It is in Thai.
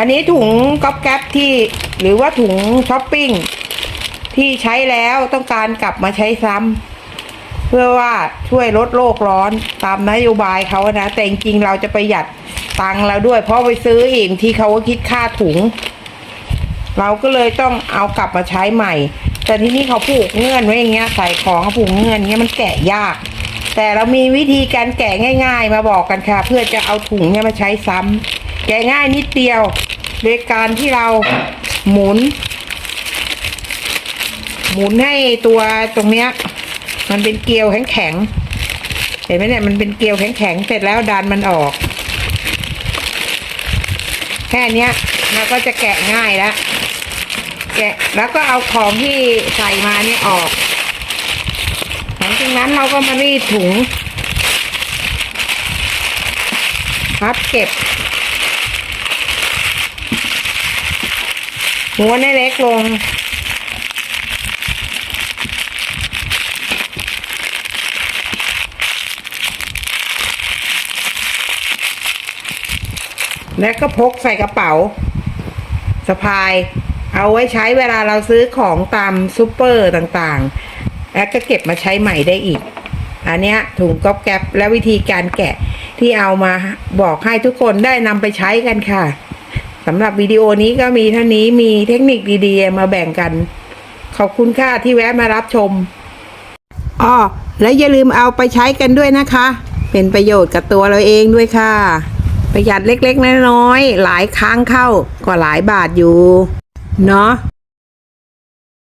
อันนี้ถุงก๊อบแก๊บที่หรือว่าถุงช้อปปิ้งที่ใช้แล้วต้องการกลับมาใช้ซ้ำเพื่อว่าช่วยลดโลกร้อนตามนโยบายเขาอะนะ แต่จริงเราจะประหยัดตังเราด้วย เพราะไปซื้ออีกที่เขาก็คิดค่าถุง เราก็เลยต้องเอากลับมาใช้ใหม่ แต่ที่นี่เขาผูกเงื่อนไว้อย่างเงี้ยใส่ของเขาผูกเงื่อนเงี้ยมันแกะยาก แต่เรามีวิธีการแกะง่าย ๆ มาบอกกันค่ะ เพื่อจะเอาถุงเนี่ยมาใช้ซ้ำ แกะง่ายนิดเดียวโดยการที่เราหมุน หมุนให้ตัวตรงเนี้ย มันเป็นเกลียวแข็งๆเห็นไหมเนี่ยมันเป็นเกลียวแข็งๆเสร็จแล้วดันมันออก แค่เนี้ยเราก็จะแกะง่ายแล้วแกะแล้วก็เอาของที่ใส่มาเนี่ยออกหลังจากนั้นเราก็มารีดถุงพับเก็บ ม้วนให้เล็กลง แล้วก็พกใส่กระเป๋าสะพาย เอาไว้ใช้เวลาเราซื้อของตามซูเปอร์ต่างๆ แล้วก็เก็บมาใช้ใหม่ได้อีก อันเนี้ยถุงก๊อบแก๊บและวิธีการแกะที่เอามาบอกให้ทุกคนได้นำไปใช้กันค่ะ สำหรับวิดีโอนี้ก็มีเท่านี้มีเทคนิคดีๆ มาแบ่งกัน ขอบคุณค่ะที่แวะมารับชมอ้อและอย่าลืมเอาไปใช้กันด้วยนะคะ เป็นประโยชน์กับตัวเราเองด้วยค่ะ ประหยัดเล็กๆน้อยๆหลายครั้งเข้าก็หลายบาทอยู่ เนาะ